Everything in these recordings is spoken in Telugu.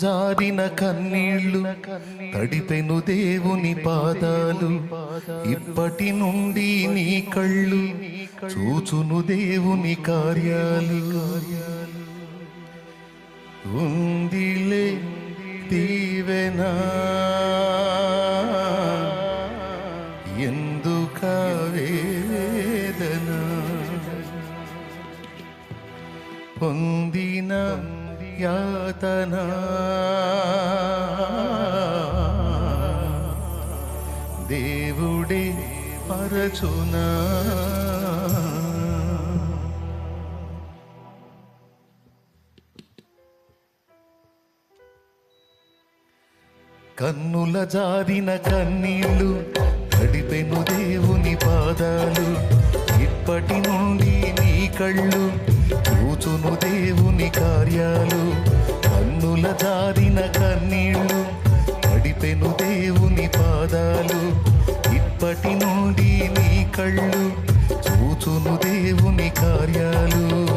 జారిన కన్నీళ్ళు తడిపెను దేవుని పాదాలు. ఇప్పటి నుండి నీ కళ్ళు చూచును దేవుని కార్యాలు. ఉందిలే దీవెనా. ఎందుక వేదన? పొందిన యాతన దేవుడే పరచునా. కన్నుల జారిన కన్నీళ్ళు గడిపెను దేవుని పాదాలు. ఇప్పటి నుండి నీ కళ్ళు చూచును దేవుని కార్యాలు. కన్నుల దారిన కన్నీళ్ళు నడిపెను దేవుని పాదాలు. ఇప్పటి నుండి నీ కళ్ళు చూచును దేవుని కార్యాలు.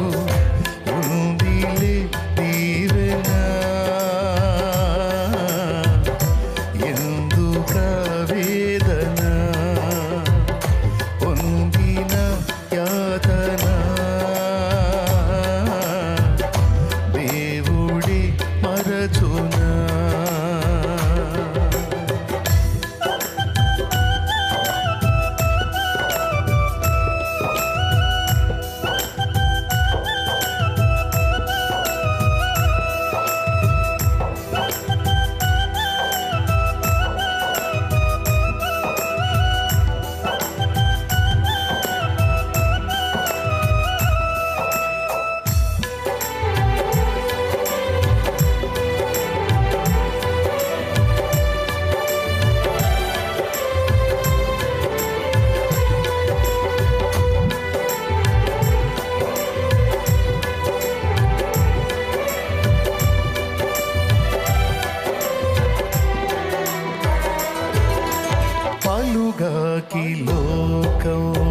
లోకం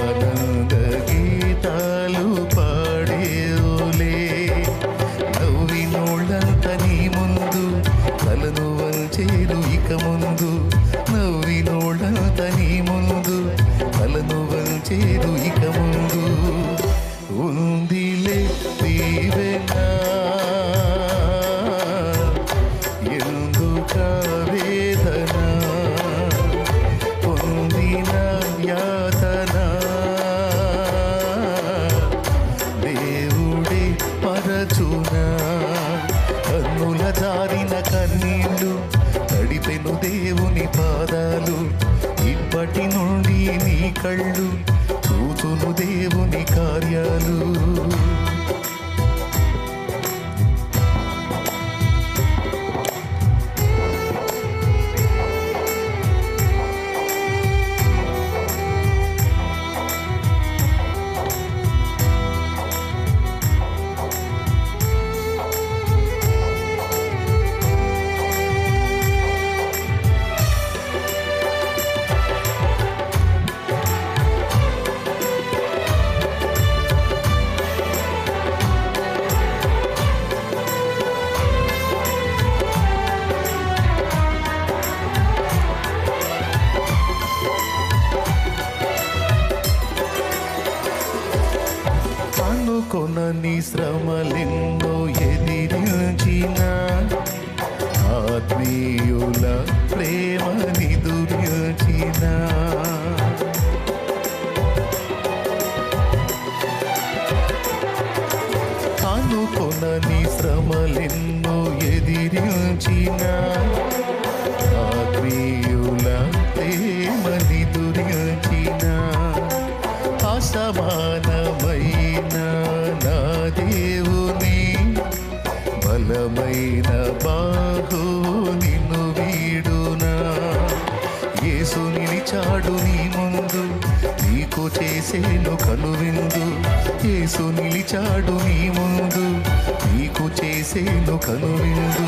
Adam. దేవుని పాదాలు ఇప్పటి నుండి నీ కళ్ళు కూతులు దేవుని కార్యాలు. శ్రమలెన్నో ఎదిరించిన ఆత్మీయుల ప్రేమ నిదురించిన అనుకొనని శ్రమలెన్నో ఎదిరించిన ఆత్మీయుల ప్రేమ నిదురించిన అసమానమైన నా దేవుని బలమైన బాహు నిన్ను వీడునా? యేసు నిలిచాడు నీ ముందు నీకు చేసేను కనువిందు. యేసు నిలిచాడు నీ ముందు నీకు చేసేను కనువిందు.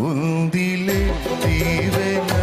ఉందిలే దీవెనా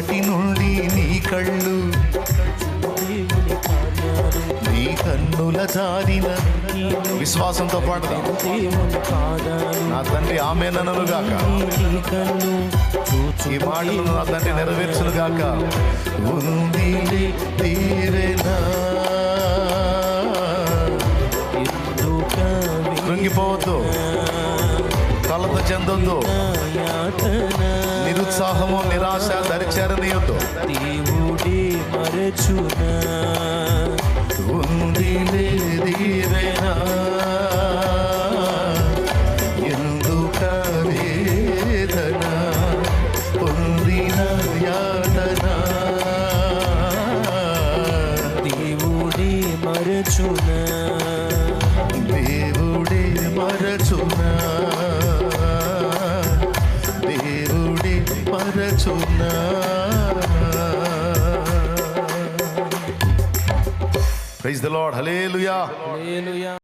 ఇప్పటి నుండి నీ కళ్ళు నీ కన్నుల జారిన విశ్వాసంతో పాటు నా తండ్రి ఆమె నన్ను ఈ మాటలు నా తండ్రి నెరవేర్చునుగాక ఉంది తీరేనా. కృంగిపోవద్దు. కలత చెందొద్దు. నిరుత్సాహము నిరాశ దరిచేరనీయొద్దు దేవుడే మరచునా ఉంది దేవుడే మరచునా దేవుడే మరచునా. Praise the Lord. Hallelujah. Hallelujah.